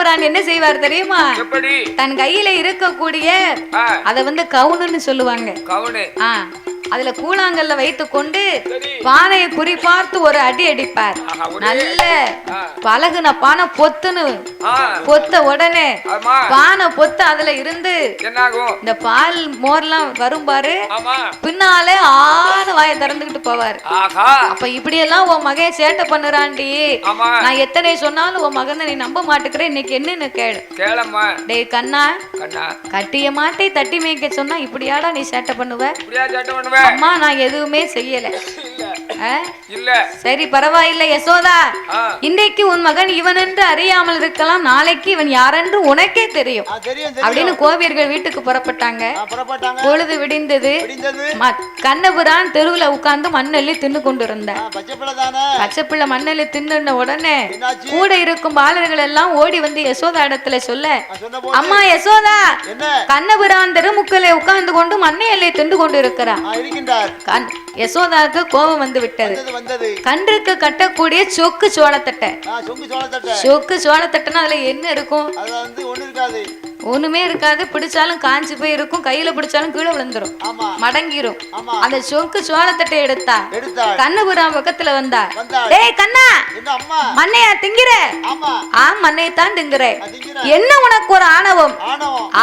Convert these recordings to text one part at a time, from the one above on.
கண்ணபுரான் என்ன செய்வார் தெரியுமா? தன் கையில இருக்கக்கூடிய அத வந்து கவுனுன்னு சொல்லுவாங்க. கவுனு. அதுல கூழாங்கல்ல வைத்துக் கொண்டு பானையை குறிப்பார்த்து ஒரு அடி அடிப்பார். நல்ல. பழகுன பானை பொத்துன்னு பொத்த உடனே பானை பொத்து அதுல இருந்து இந்த பால் மோர்லாம் வரும் பாரு. பின்னாலே ஆறு வாயை திறந்துகிட்டு போவார். அப்ப இப்படியெல்லாம் உன் மகன் சேட்டை பண்ணுறான்டி. ஆமா. நான் எத்தனை சொன்னாலும் உன் மகனை நீ நம்ப மாட்டுக்கிற இன்னைக்கு என்னன்னு கேளு. டேய் கண்ணா. கட்டிய மாட்டை தட்டி மேய்க்க சொன்னா இப்படியாடா நீ சேட்டை பண்ணுவ? அம்மா நான் எதுவுமே செய்யலை. இல்ல. சரி பரவாயில்லை யசோதா. ஆ, இன்றைக்கு உன் மகன் இவன் என்று அறியாமல் இருக்கலாம் நாளைக்கு இவன் யாரென்று உனக்கே தெரியும். அப்படின்னு கோவியர்கள் வீட்டுக்கு புறப்பட்டாங்க. பொழுது விடிந்தது. கண்ணபுரான் தெருவுல உட்கார்ந்து மண்ணள்ளி தின்னு கொண்டு தானே? பச்சைப்பிள்ளை மண்ணள்ளி தின்னுன உடனே கூட இருக்கும் பாலர்கள் எல்லாம் ஓடி வந்து யசோதா இடத்துல சொல்ல அம்மா யசோதா என்ன? கண்ணபுரான் தெருமுக்கலை உட்கார்ந்து கொண்டு மண்ணை எல்லை தின்று கொண்டு இருக்கிறான் ஆ, இருக்கின்றார். கண் யசோதாவுக்கு கோபம் வந்து விட்டது கன்றுக்கு கட்டக்கூடிய சொக்கு சோளத்தட்டை. சோளத்தட்டை. சொக்கு சோளத்தட்டைன்னா அதுல என்ன இருக்கும்? ஒண்ணுமே இருக்காது. பிடிச்சாலும் காஞ்சு போய் இருக்கும். கையில பிடிச்சாலும் கீழே விழுந்துரும். மடங்கிரும். அந்த சொக்கு சோளத்தட்டை எடுத்தா கண்ணபுரான் பக்கத்துல வந்தா டேய் கண்ணா! மண்ணையா திங்கிற? ஆமா. மண்ணையை தான் திங்குற. என்ன உனக்கு ஒரு ஆணவம்?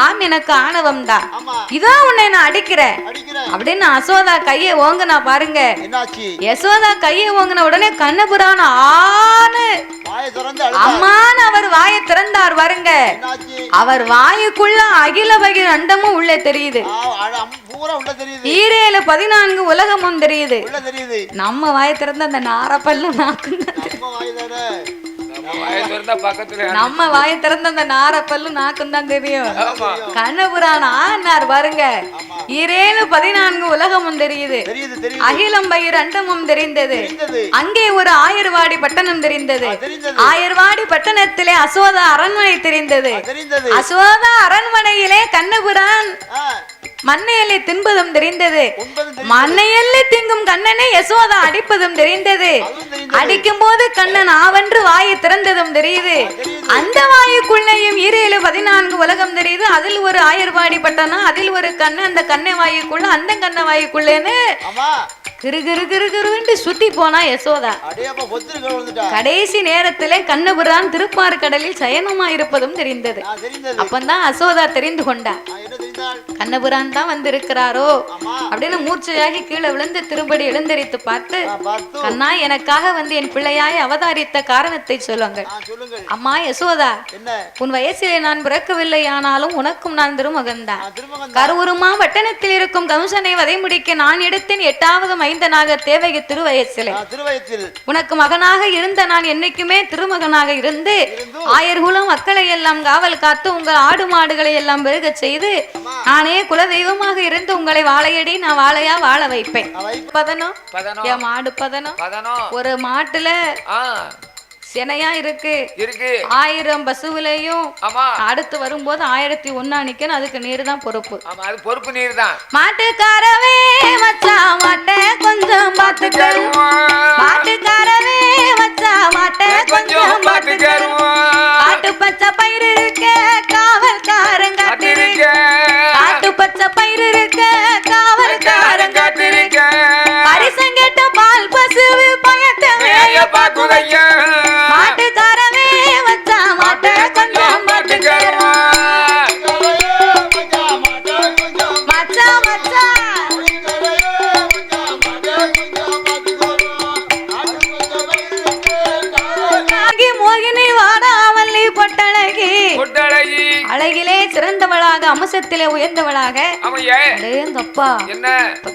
ஆம் எனக்கு ஆணவம் தான் இதான் உன்னை நான் அடிக்கிறேன். அப்படின்னு அசோதா கையை ஓங்குனா பாருங்க. யசோதா கையை ஓங்கின உடனே கண்ணபுரான் ஆணு அம்மான்னு அவர் வாயை திறந்தார் வருங்க அவர் வாயுக்குள்ள அகில பகிர் அண்டமும் உள்ளே தெரியுது. ஈரேழு பதினான்கு உலகமும் தெரியுது. நம்ம வாயை திறந்த அந்த நாரப்பல்லு நாக்கு நம்ம வாய் திறந்த அந்த நாரப்பல்லு நாக்கும் தான் தெரியும். கண்ணபுரான் ஆனார் பாருங்க. ஈரேழு பதினான்கு உலகமும் தெரியுது. அகிலம் பயிர் அண்டமும் தெரிந்தது. அங்கே ஒரு ஆயர்வாடி பட்டணம் தெரிந்தது. ஆயர்வாடி பட்டணத்திலே அசோதா அரண்மனை தெரிந்தது. அசோதா அரண்மனையிலே கண்ணபுரான் மண்ணையல்லை தின்பதும் தெரிந்தது. மண்ணையல்லை திங்கும் கண்ணனை யசோதா அடிப்பதும் தெரிந்தது. அடிக்கும் போது கண்ணன் ஆவென்று வாயை திறந்ததும் தெரியுது. அந்த வாயுக்குள்ளேயும் ஈரேழு பதினான்கு உலகம் தெரியுது. அதில் ஒரு ஆயர்வாடி பட்டணம் அதில் ஒரு கண்ணு. அந்த கண்ணை வாயுக்குள்ள அந்த கண்ணை வாயுக்குள்ளேன்னு கிரு கிரு கிரு கிருன்னு சுத்தி போனா யசோதா. கடைசி நேரத்திலே கண்ணபுரான் திருப்பாறு கடலில் சயனமா இருப்பதும் தெரிந்தது. அப்பந்தான் அசோதா தெரிந்து கொண்டா. கண்ணபுரான் தான் வந்திருக்கிறாரோ? அப்படின்னு மூர்ச்சையாகி கீழே விழுந்து திரும்படி எழுந்தரித்து பார்த்து கண்ணா எனக்காக வந்து என் பிள்ளையாய் அவதாரித்த காரணத்தை சொல்லுங்கள். அம்மா யசோதா உன் வயசிலே நான் பிறக்கவில்லை ஆனாலும் உனக்கும் நான் திருமகன்தான் கருவுருமா வட்டணத்தில் இருக்கும் கம்சனை வதை முடிக்க நான் எடுத்தேன் எட்டாவது மைந்தனாக தேவகி திருவயசிலே. உனக்கு மகனாக இருந்த நான் என்னைக்குமே திருமகனாக இருந்து ஆயர்குலம் மக்களை எல்லாம் காவல் காத்து உங்கள் ஆடு மாடுகளை எல்லாம் பெருகச் செய்து நானே குலதெய்வமாக இருந்து உங்களை வாழையடி நான் வாழையா வாழ வைப்பேன். பதனம் என் மாடு பதனம் ஒரு மாட்டுல சினையா இருக்கு. இருக்கு. ஆயிரம் பசுவிலையும் அடுத்து வரும்போது ஆயிரத்தி ஒன்னா நிக்கணும். அதுக்கு நீர் தான் பொறுப்பு அது பொறுப்பு நீர் தான் மாட்டுக்காரவே மச்சா மாட்டை கொஞ்சம் பார்த்துக்கணும் மாட்டுக்காரவே மச்சா மாட்டை கொஞ்சம் அம்சத்திலே உயர்ந்தவளாக. அடேங்கப்பா என்ன?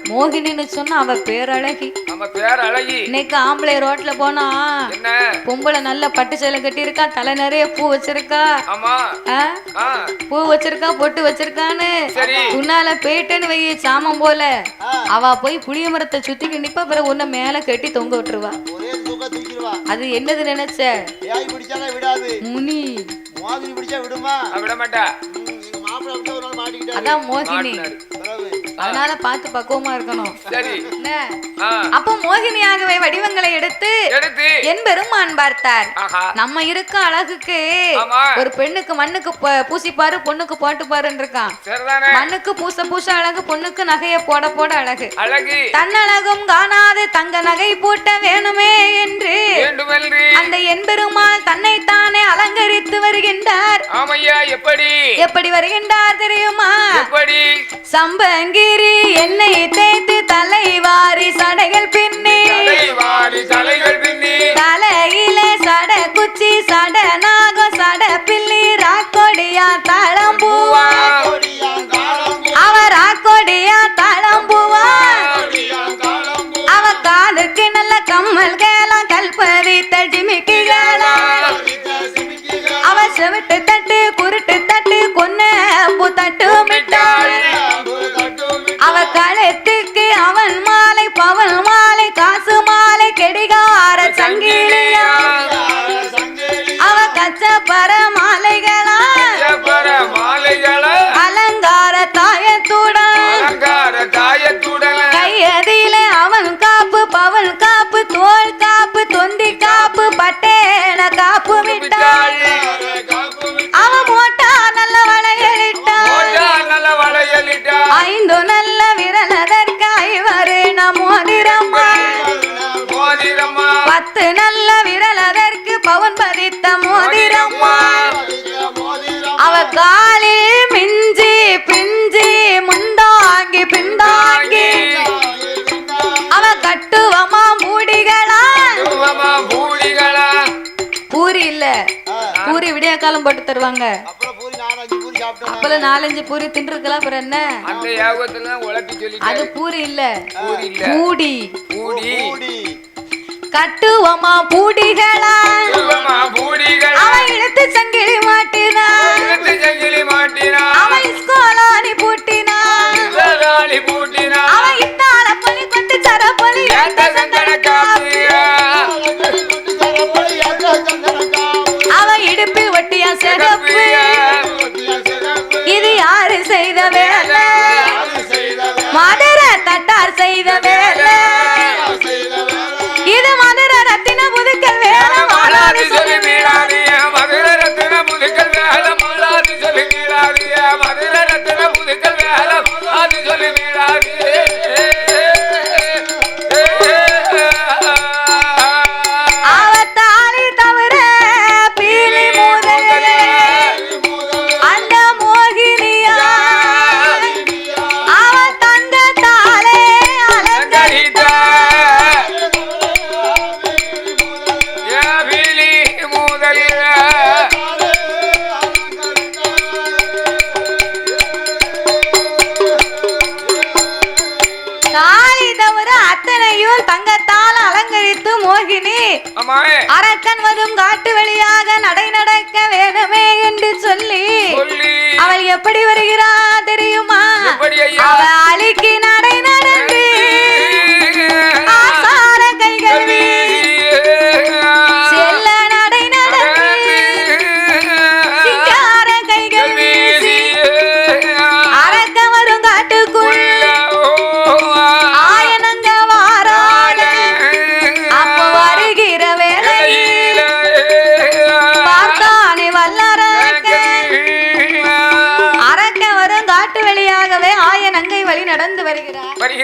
மோகினின்னு சொன்னா அவ பேரழகி. நம்ம பேர் அழகி இன்னைக்கு ஆம்பளை ரோட்ல போனா என்ன? பொம்பளை நல்ல பட்டு சேலை கட்டியிருக்கா தலை நிறைய பூ வச்சிருக்கா. ஆமா. ஆ? ஆ. பூ வச்சிருக்கா பொட்டு வச்சிருக்கான்னு. சரி. உன்னால போயிட்டேன்னு வை சாமம் போல. அவ போய் புளிய மரத்தை சுத்திக்கு நிப்பா பிறகு உன்னை மேல கட்டி தொங்க விட்டுருவா. ஒரே தூக்க தூக்கிடுவா அது என்னது நினைச்ச? முனி. மாதிரி பிடிச்சா விடுமா? விட மாட்டா அதான் மோகினி. அதனால பார்த்து பக்குவமா இருக்கணும். சரி. அப்போ மோகினியாகவே வடிவங்களை எடுத்து எடுத்து என் பெருமான் பார்த்தார். நம்ம இருக்க அழகுக்கு. ஒரு பெண்ணுக்கு மண்ணுக்கு பூசிப்பாரு பொண்ணுக்கு போட்டு பாருன்னு இருக்கான் சரிதானே? மண்ணுக்கு பூச பூச அழகு பொண்ணுக்கு நகைய போட போட அழகு. அழகு. தன்னழகும் காணாது தங்க நகை பூட்ட வேணுமே என்று. அந்த என்பெருமாள் தன்னைத்தானே அலங்கரித்து எப்படி? எப்படி வருகின்றார் தெரியுமா? எப்படி? சம்பங்கிரி எண்ணெய் தேய்த்து தலைவாரி சடைகள் பின்னி. தலைகள் பின்னி. தலையில சட குச்சி சட நாகம் சட பில்லி ராக்கொடியா தாளம்பூவா பூரி விடிய காலம் போட்டு தருவாங்க. அப்புறம் பூரி நாலஞ்சு பூரி தின்றுக்கலாம் அப்புறம் என்ன? அது பூரி இல்ல. பூரி இல்ல. பூடி. பூடி. பூடி. கட்டுவமா பூடிகளா? தூவமா பூடிகளா? அவ இழுத்து சங்கிலி மாட்டினா இழுத்து அரக்கன் வரும் காட்டு வழியாக நடை நடக்க வேணுமே என்று சொல்லி அவள் எப்படி வருகிறா தெரியுமா? எப்படி ஐயா?